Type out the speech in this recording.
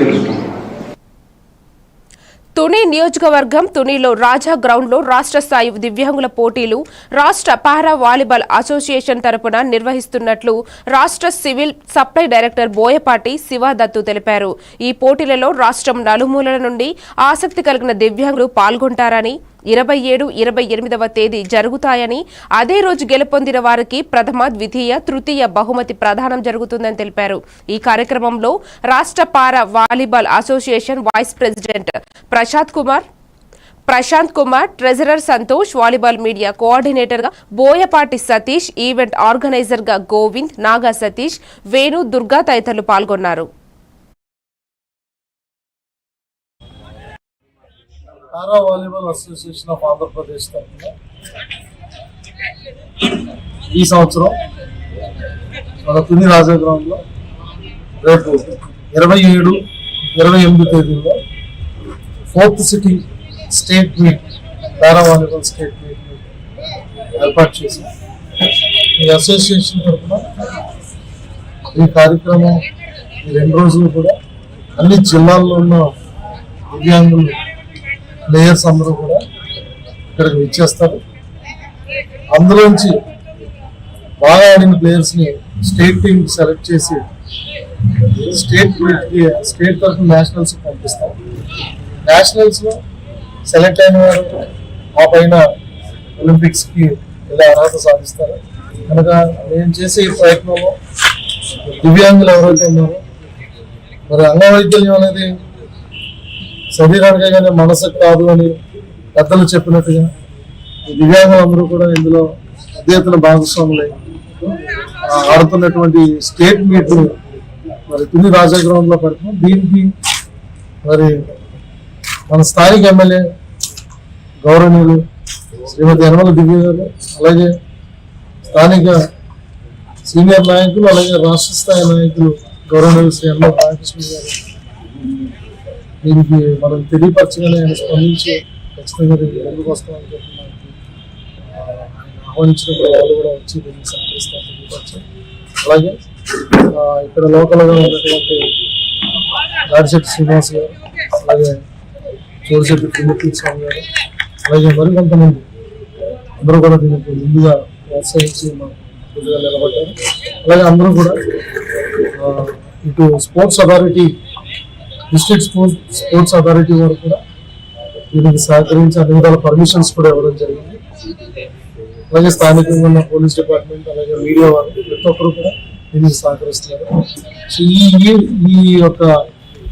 తెలుసుకుంటాం తుని నియోజకవర్గం తునిలో రాజా గ్రౌండ్లో రాష్ట్ర స్థాయి దివ్యాంగుల పోటీలు రాష్ట్ర పారా వాలీబాల్ అసోసియేషన్ తరపున నిర్వహిస్తున్నట్లు రాష్ట్ర civil supply director Boyapati Sivadattu తెలిపారు. ఈ పోటీలలో రాష్ట్రం నలుమూలల నుండి ఆసక్తి కలిగిన దివ్యాంగులు పాల్గొంటారని ఇరవై ఏడు ఇరవై ఎనిమిదవ తేదీ జరుగుతాయని అదే రోజు గెలుపొందిన వారికి ప్రథమ ద్వితీయ తృతీయ బహుమతి ప్రదానం జరుగుతుందని తెలిపారు. ఈ కార్యక్రమంలో రాష్ట్ర para volleyball association vice president Prashant Kumar Prashant Kumar treasurer Santosh volleyball media కోఆర్డినేటర్గా Boyapati Satish event ఆర్గనైజర్గా గోవింద్ నాగా సతీష్ వేణు దుర్గా తదితరులు పాల్గొన్నారు. Para volleyball association of Andhra Pradesh తరఫున ఈ సంవత్సరం మన తుని రాజా గ్రౌండ్లో రేపు ఇరవై ఏడు ఇరవై ఎనిమిది తేదీల్లో fourth city state meet para volleyball state meet ఏర్పాటు చేసి ఈ అసోసియేషన్ తరఫున ఈ కార్యక్రమం ఈ రెండు రోజులు కూడా అన్ని జిల్లాల్లో ఉన్న దివ్యాంగులు ప్లేయర్స్ అందరూ కూడా ఇక్కడికి విచ్చేస్తారు. అందులోంచి బాగా ఆడిన ప్లేయర్స్ని స్టేట్ టీమ్ సెలెక్ట్ చేసి స్టేట్కి స్టేట్ తరఫున నేషనల్స్ పంపిస్తారు. నేషనల్స్లో సెలెక్ట్ అయిన వారు ఆ పైన ఒలింపిక్స్కి ఇలా అర్హత సాధిస్తారు. కనుక నేను చేసే ఈ ప్రయత్నంలో దివ్యాంగులు ఎవరైతే ఉన్నారో మరి అంగవైకల్యం అనేది శరీరానికే కానీ మనసుకు కాదు అని పెద్దలు చెప్పినట్టుగా ఈ దివ్యాంగులందరూ కూడా ఇందులో అధ్యతన భాగస్వాములై ఆడుతున్నటువంటి స్టేట్ మీట్ మరి తుని రాజా గ్రౌండ్ పడుతున్నాం దీనికి మరి మన స్థానిక ఎమ్మెల్యే గౌరవనీయులు శ్రీమతి యనమల దివ్య గారు అలాగే స్థానిక సీనియర్ నాయకులు అలాగే రాష్ట్ర స్థాయి నాయకులు గౌరవనీయులు శ్రీ యనమల బాలకృష్ణ గారు. దీనికి మనం తెలియపరచగానే ఆయన స్పందించి ఖచ్చితంగా దీనికి ముందుకు వస్తామని చెప్పి మనకి ఆయన ఆహ్వానించినప్పుడు వాళ్ళు కూడా వచ్చి దీన్ని సహకరిస్తారు తెలియపరిచి అలాగే ఇక్కడ లోకల్గా ఉన్నటువంటి రాజశెట్టి శ్రీనివాస్ గారు అలాగే చోడిశెట్టి త్రిమూర్తి స్వామి గారు అలాగే మరికొంతమంది అందరూ కూడా దీనికి ముందుగా ప్రోత్సహించి మాకు ముందుగా నిలబడ్డారు. అలాగే అందరూ కూడా ఇటు sports authority district sports sports authority వారు కూడా దీనికి సహకరించి అన్ని విధాల పర్మిషన్స్ కూడా ఇవ్వడం జరిగింది. అలాగే స్థానికంగా ఉన్న పోలీస్ డిపార్ట్మెంట్ అలాగే మీడియా వారు ప్రతి ఒక్కరు కూడా దీనికి సహకరిస్తున్నారు. సో ఈ ఈ- ఈ యొక్క